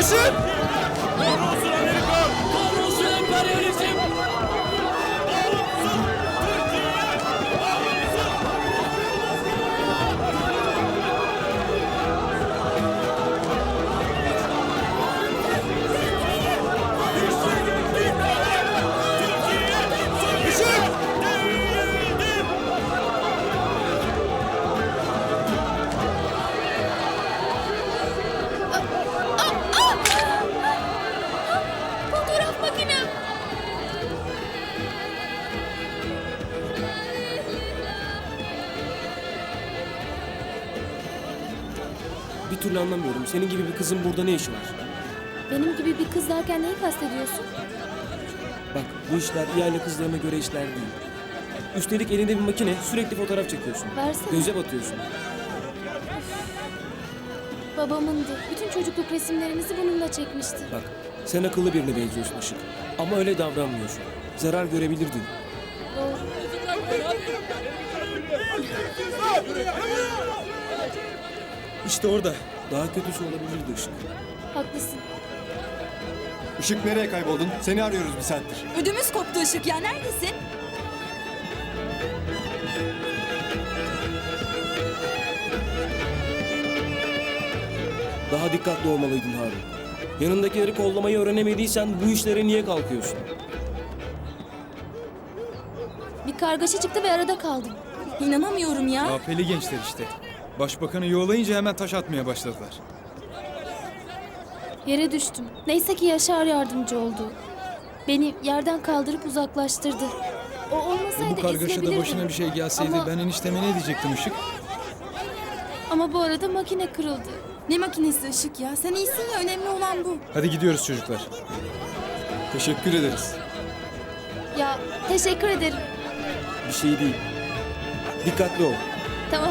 Işık! Bir türlü anlamıyorum. Senin gibi bir kızın burada ne işi var? Benim gibi bir kız derken neyi kastediyorsun? Bak bu işler ihale kızlarına göre işler değil. Üstelik elinde bir makine sürekli fotoğraf çekiyorsun. Versene. Göze batıyorsun. Babamındı. Bütün çocukluk resimlerimizi bununla çekmişti. Bak sen akıllı birine benziyorsun Işık. Ama öyle davranmıyorsun. Zarar görebilirdin. Doğru. İşte orada. Daha kötüsü olabilirdi Işık. Haklısın. Işık nereye kayboldun? Seni arıyoruz bir saattir. Ödümüz koptu Işık ya neredesin? Daha dikkatli olmalıydın Harun. Yanındakileri kollamayı öğrenemediysen bu işlere niye kalkıyorsun? Bir kargaşa çıktı ve arada kaldım. İnanamıyorum ya. AP'li gençler işte. Başbakanı yollayınca hemen taş atmaya başladılar. Yere düştüm. Neyse ki Yaşar yardımcı oldu. Beni yerden kaldırıp uzaklaştırdı. O olmasaydı Bu kargaşada ezilebilirdim. başına bir şey gelseydi Ama, ben enişteme ne diyecektim Işık? ama bu arada makine kırıldı. Ne makinesi Işık ya? Sen iyisin ya önemli olan bu. Hadi gidiyoruz çocuklar. Teşekkür ederiz. Ya teşekkür ederim. Bir şey değil. Dikkatli ol. Tamam.